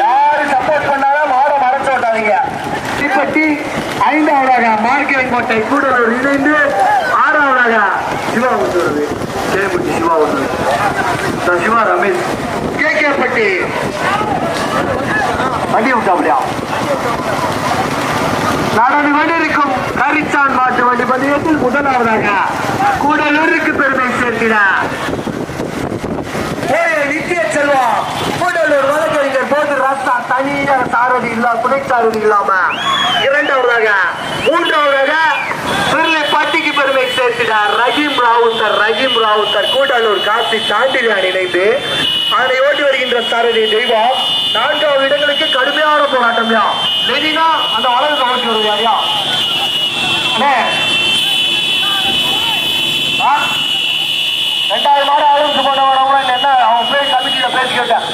யாரு சப்போர்ட் பண்ணாலும் மாட மறைச்சு விட்டாதீங்க இப்பத்தி ஐந்தாவதாக மார்க்கேங்கோட்டை கூடலூர் இணைந்து ஆறாவதாக சிவா ஒன்று வருது சிவா ஒன்று சிவா ரமேஷ். கே கே கேபட்டி வண்டி விட்டாப்லையா நடந்து கொண்டிருக்கும் கரிச்சான் மாட்டு வண்டி பந்தயத்தில் முதலாவதாக கூடலூருக்கு பெருமை சேர்க்கிறார். தனிய சாரதி இல்ல துணை சாரதி இல்லாம. இரண்டாவதாக மூன்றாவதாக பிள்ளை பட்டிக்கு பெருமை சேர்க்கிறார் ரஹீம் ராவுத்தர். ரஹீம் ராவுத்தர் கூட்டாளூர் காசி தாண்டிலான் இணைந்து அதனை ஓட்டி வருகின்ற சாரதி தெய்வம். நான்காவது இடங்களுக்கு கடுமையான போராட்டம் யா? லெனினா அந்த வலது கவனிச்சு வருது யாரியா அண்ணே. ஆ? ரெண்டாவது மாடு அழுத்து போன என்ன அவன் பேர் கமிட்டியில பேசி கேட்டேன்.